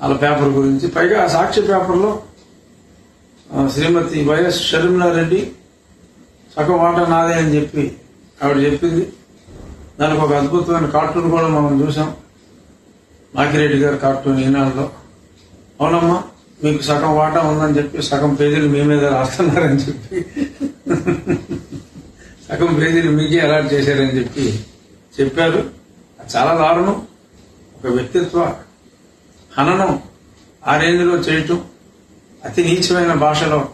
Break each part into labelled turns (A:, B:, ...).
A: వాళ్ళ పేపర్ గురించి. పైగా ఆ సాక్షి పేపర్లో శ్రీమతి వైఎస్ షర్మిలారెడ్డి సగం వాటా నాదే అని చెప్పి ఆవిడ చెప్పింది. దానికి ఒక అద్భుతమైన కార్టూన్ కూడా మనం చూసాం మాకిరెడ్డి గారు కార్టూన్ ఈనాడులో. అవునమ్మా మీకు సగం వాటా ఉందని చెప్పి సగం పేజీలు మీ మీద రాస్తున్నారని చెప్పి. సగం పేజీలు మీకే అలాట్ చేశారని చెప్పి చెప్పారు. అది చాలా దారుణం. ఒక వ్యక్తిత్వ హననం ఆ రేంజ్లో చేయటం అతి నీచమైన భాషలో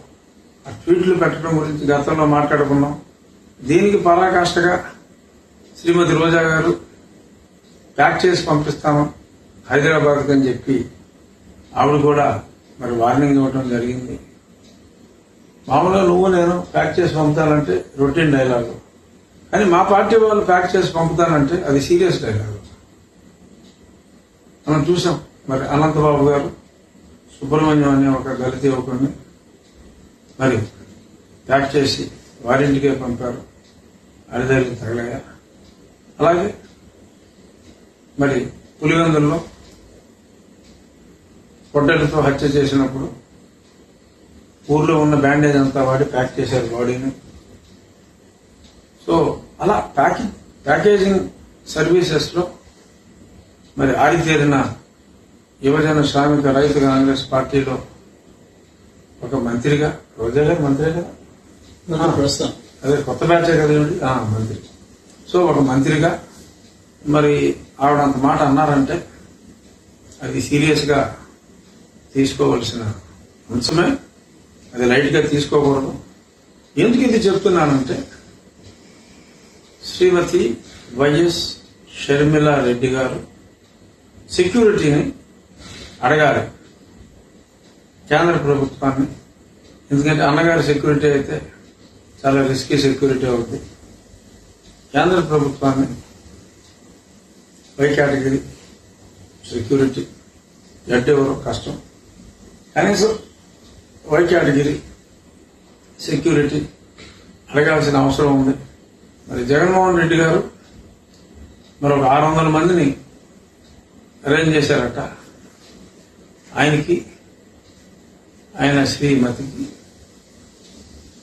A: ఆ ట్వీట్లు పెట్టడం గురించి గతంలో మాట్లాడుకున్నాం. దీనికి పరాకాష్ఠగా శ్రీమతి రోజా గారు ప్యాక్ చేసి పంపిస్తాను హైదరాబాద్కి అని చెప్పి ఆవిడ కూడా మరి వార్నింగ్ ఇవ్వడం జరిగింది. మామూలుగా నువ్వు నేను ప్యాక్ చేసి పంపుతానంటే రొటీన్ డైలాగు. కానీ మా పార్టీ వాళ్ళు ప్యాక్ చేసి పంపుతానంటే అది సీరియస్ డైలాగు. మనం చూసాం. మరి అనంతబాబు గారు సుబ్రహ్మణ్యం అనే ఒక దళిత యువకుడిని మరి ప్యాక్ చేసి వారింటికే పంపారు. అడిదారికి తగలగా. అలాగే మరి పులివెందుల్లో పొట్టెలతో హత్య చేసినప్పుడు ఊర్లో ఉన్న బ్యాండేజ్ అంతా వాడి ప్యాక్ చేశారు బాడీని. సో అలా ప్యాకింగ్ ప్యాకేజింగ్ సర్వీసెస్లో మరి మరి ఆరితేరిన యువజన శ్రామిక రైతు కాంగ్రెస్ పార్టీలో ఒక మంత్రిగా రోజా గారు మంత్రి కదా అదే కొత్త బ్యాచే కదా ఈవిడ? ఆ, మంత్రి. సో ఒక మంత్రిగా మరి ఆవిడ అంత మాట అన్నారంటే అది సీరియస్గా తీసుకోవలసిన అంశమే. అది లైట్గా తీసుకోకూడదు. ఎందుకు ఇది చెప్తున్నానంటే శ్రీమతి వైఎస్ షర్మిల రెడ్డి గారు సెక్యూరిటీని అడగాలి. కేంద్ర ప్రభుత్వాన్ని. ఎందుకంటే అన్నగారి సెక్యూరిటీ అయితే చాలా రిస్కీ సెక్యూరిటీ అవుతుంది కేంద్ర ప్రభుత్వాన్ని పై కేటగిరీ సెక్యూరిటీ జడ్ ఎవరో కష్టం. కనీసం వై కేటగిరీ సెక్యూరిటీ అడగాల్సిన అవసరం ఉంది. మరి జగన్మోహన్ రెడ్డి గారు మరి ఒక ఆరు వందల మందిని అరేంజ్ చేశారట. ఆయనకి ఆయన శ్రీమతికి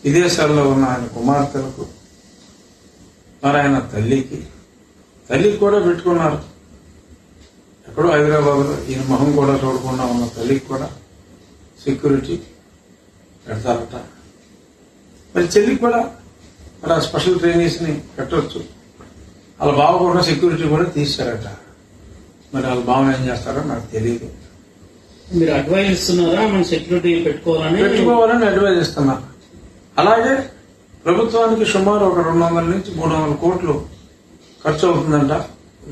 A: విదేశాల్లో ఉన్న ఆయన కుమార్తెలకు మరి ఆయన తల్లికి తల్లికి కూడా పెట్టుకున్నారు. ఎక్కడో హైదరాబాద్లో ఈయన మొహం కూడా చూడకుండా ఉన్న తల్లికి కూడా సెక్యూరిటీ పెడతారట. మరి చెల్లికి కూడా మరి ఆ స్పెషల్ ట్రైనీస్ని పెట్టవచ్చు వాళ్ళ బావ కూడా సెక్యూరిటీ కూడా తీశారట మరి వాళ్ళ బావ ఏం చేస్తారో నాకు తెలియదు.
B: మీరు అడ్వైజ్ ఇస్తున్నారా మన సెక్యూరిటీ పెట్టుకోవాలని?
A: పెట్టుకోవాలని అడ్వైజ్ ఇస్తున్నా అలాగే ప్రభుత్వానికి సుమారు ఒక రెండు వందల నుంచి మూడు వందల కోట్లు ఖర్చు అవుతుందంట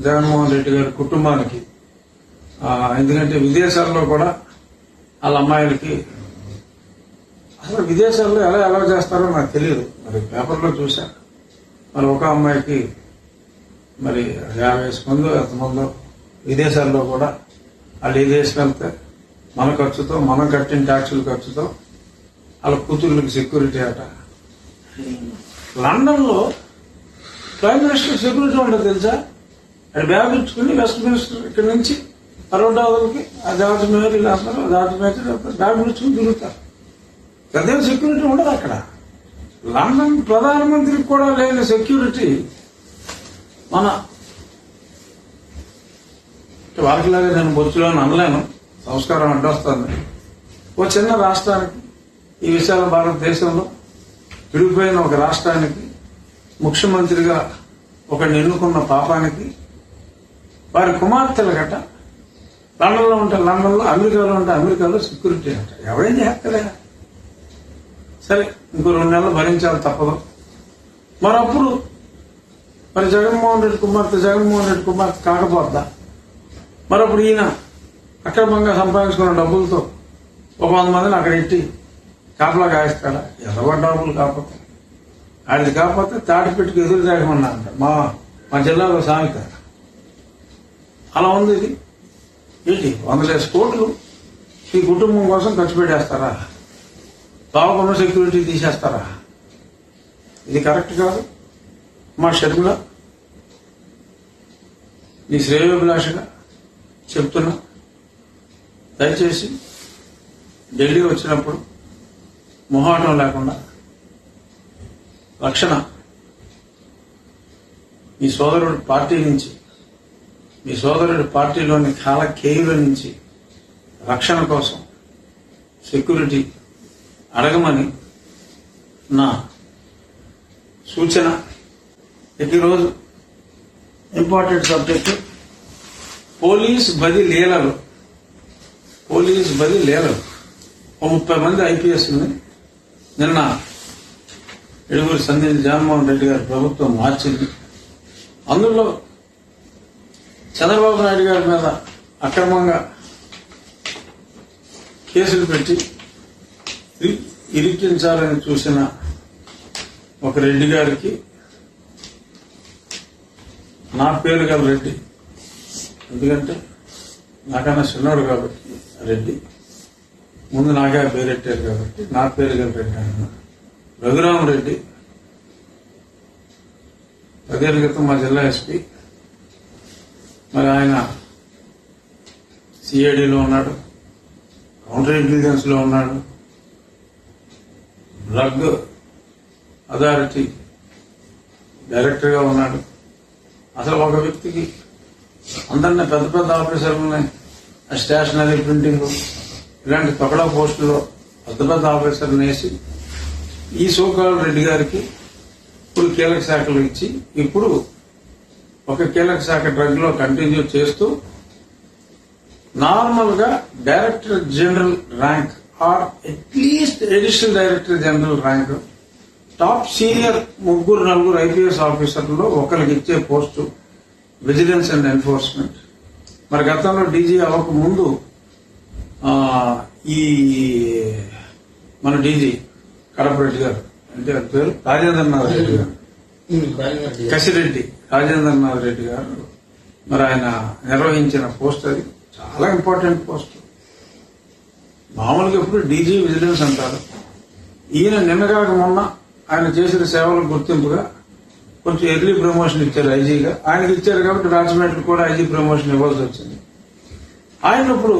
A: జగన్మోహన్ రెడ్డి గారి కుటుంబానికి. ఎందుకంటే విదేశాల్లో కూడా వాళ్ళ అమ్మాయిలకి అసలు విదేశాల్లో ఎలా ఎలా చేస్తారో నాకు తెలియదు. మరి పేపర్లో చూసా మరి ఒక అమ్మాయికి మరి యాభై మందో ఎంతమందో విదేశాల్లో కూడా వాళ్ళు ఏ దేశం వెళ్తే మన ఖర్చుతో మనం కట్టిన ట్యాక్సుల ఖర్చుతో వాళ్ళ కూతుర్లకు సెక్యూరిటీ అట. లండన్లో ప్రైమ్ మినిస్టర్ సెక్యూరిటీ ఉండదు తెలుసా? అది బ్యాగ్ ఇచ్చుకుని వెస్ట్ మినిస్టర్ ఇక్కడ నుంచి అరవడావులకి ఆ జార్జ్ మేయర్ ఇలా అంటారు జార్జ్ బ్యాగ్ ఇచ్చుకుని తిరుగుతారు. పెద్ద సెక్యూరిటీ ఉండదు అక్కడ. లండన్ ప్రధానమంత్రికి కూడా లేని సెక్యూరిటీ మన వారికిలాగా నేను బొచ్చులో అనలేను. సంస్కారం అడ్డొస్తుంది ఓ చిన్న రాష్ట్రానికి ఈ విశాల భారతదేశంలో విడిపోయిన ఒక రాష్ట్రానికి ముఖ్యమంత్రిగా ఒకడిని ఎన్నుకున్న పాపానికి వారి కుమార్తెల గట లండన్లో ఉంటే లండన్లో అమెరికాలో ఉంటే అమెరికాలో సెక్యూరిటీ అంట. ఎవడేం చేస్తలే సరే ఇంకో రెండు నెలలు భరించాలి తప్పదు. మరప్పుడు మరి జగన్మోహన్ రెడ్డి కుమార్తె జగన్మోహన్ రెడ్డి కుమార్తె కాకపోద్దా? మరప్పుడు ఈయన అక్రమంగా సంపాదించుకున్న డబ్బులతో ఒక వంద మందిని అక్కడ ఎట్టి కాపలా కాయిస్తాడా? ఎర్రబడ్డ డబ్బులు కాకపోతే? ఆడిది కాకపోతే తాటిపెట్టుకు ఎదురు తాగమన్నా అంట మా మా జిల్లాలో సామెత. అలా ఉంది ఇది. ఏంటి? వందలేసి కోట్లు ఈ కుటుంబం కోసం ఖర్చు పెట్టేస్తారా? బాగున్న సెక్యూరిటీ తీసేస్తారా? ఇది కరెక్ట్ కాదు? మా షర్మిల నీ శ్రేయోభిలాషగా చెప్తున్నా. దయచేసి ఢిల్లీ వచ్చినప్పుడు మొహాటం లేకుండా రక్షణ మీ సోదరుడు పార్టీ నుంచి మీ సోదరుడి పార్టీలోని కాల కేయుల నుంచి రక్షణ కోసం సెక్యూరిటీ అడగమని నా సూచన. ప్రతిరోజు ఇంపార్టెంట్ సబ్జెక్టు పోలీస్ బది లీలలు పోలీస్ బది లేదు ఓ ముప్పై మంది ఐపీఎస్ నిన్న ఎడుగురు సందీప్ జగన్మోహన్ రెడ్డి గారి ప్రభుత్వం మార్చింది. అందులో చంద్రబాబు నాయుడు గారి మీద అక్రమంగా కేసులు పెట్టి ఇరికించాలని చూసిన ఒక రెడ్డి గారికి నా పేరు గల రెడ్డి. ఎందుకంటే నాకన్నా చిన్నోడు కాబట్టి రెడ్డి. ముందు నాకే పేరెట్టారు కాబట్టి నా పేరు పెట్టాను రఘురామరెడ్డి అన్న రఘురామ రెడ్డి క్రితం మా జిల్లా ఎస్పీ. మరి ఆయన సిఐడిలో ఉన్నాడు కౌంటర్ ఇంటెలిజెన్స్లో ఉన్నాడు. డ్రగ్ అథారిటీ డైరెక్టర్గా ఉన్నాడు. అసలు ఒక వ్యక్తికి అందరినీ పెద్ద పెద్ద ఆఫీసర్లని స్టేషనరీ ప్రింటింగ్ ఇలాంటి తొకడా పోస్టులో పెద్ద పెద్ద ఆఫీసర్ని వేసి ఈ సోకాల్ రెడ్డి గారికి ఇప్పుడు కీలక శాఖలు ఇచ్చి ఇప్పుడు ఒక కీలక శాఖ డ్రగ్లో కంటిన్యూ చేస్తూ నార్మల్గా director general rank or atleast additional director general rank top senior ముగ్గురు నలుగురు ఐపీఎస్ ఆఫీసర్లో ఒకరికి ఇచ్చే పోస్టు విజిలెన్స్ అండ్ ఎన్ఫోర్స్మెంట్ మరి గతంలో డీజీ అవ్వక ముందు ఈ మన డీజీ కడప రెడ్డి గారు అంటే పేరు? రాజేంద్రనాథ్ రెడ్డి గారు. కసిరెడ్డి రాజేంద్రనాథ్ రెడ్డి గారు మరి ఆయన నిర్వహించిన పోస్ట్ అది చాలా ఇంపార్టెంట్ పోస్ట్. మామూలుగా ఎప్పుడు డీజీ విజిలెన్స్ అంటారు. ఈయన నిన్నగాక మొన్న ఆయన చేసిన సేవలకు గుర్తింపుగా కొంచెం ఎర్లీ ప్రమోషన్ ఇచ్చారు ఐజీగా ఆయనకి ఇచ్చారు కాబట్టి రాజమండ్రి కూడా ఐజీ ప్రమోషన్ ఇవ్వాల్సి వచ్చింది. ఆయన ఇప్పుడు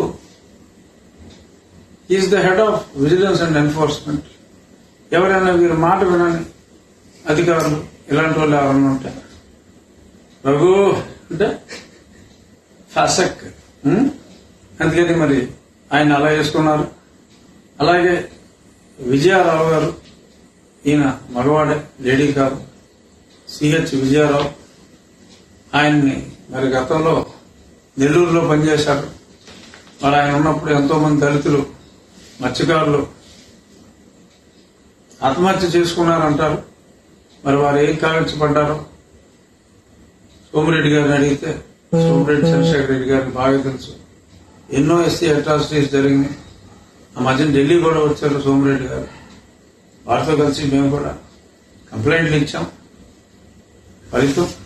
A: is the head of vigilance and enforcement ఎవరైనా వీరి మాట వినని అధికారులు ఇలాంటి వాళ్ళు ఎవరైనా ఉంటారు రఘు అంటే ఫసక్. అందుకని మరి ఆయన అలా చేసుకున్నారు అలాగే విజయారావు గారు ఈయన మగవాడే లేడీ కాదు. సిహెచ్ విజయారావు ఆయన్ని మరి గతంలో నెల్లూరులో పనిచేశారు. మరి ఆయన ఉన్నప్పుడు ఎంతో మంది దళితులు మత్స్యకారులు ఆత్మహత్య చేసుకున్నారంటారు. మరి వారు ఏం కావించబడ్డారో సోమిరెడ్డి గారిని అడిగితే సోమిరెడ్డి చంద్రశేఖర్ రెడ్డి గారిని బాగా తెలుసు. ఎన్నో ఎస్సీ అట్రాసిటీస్ జరిగినాయి. ఆ మధ్యన ఢిల్లీ కూడా వచ్చారు సోమిరెడ్డి గారు. వారితో కలిసి మేము కూడా కంప్లైంట్లు ఇచ్చాం. ¿Listo?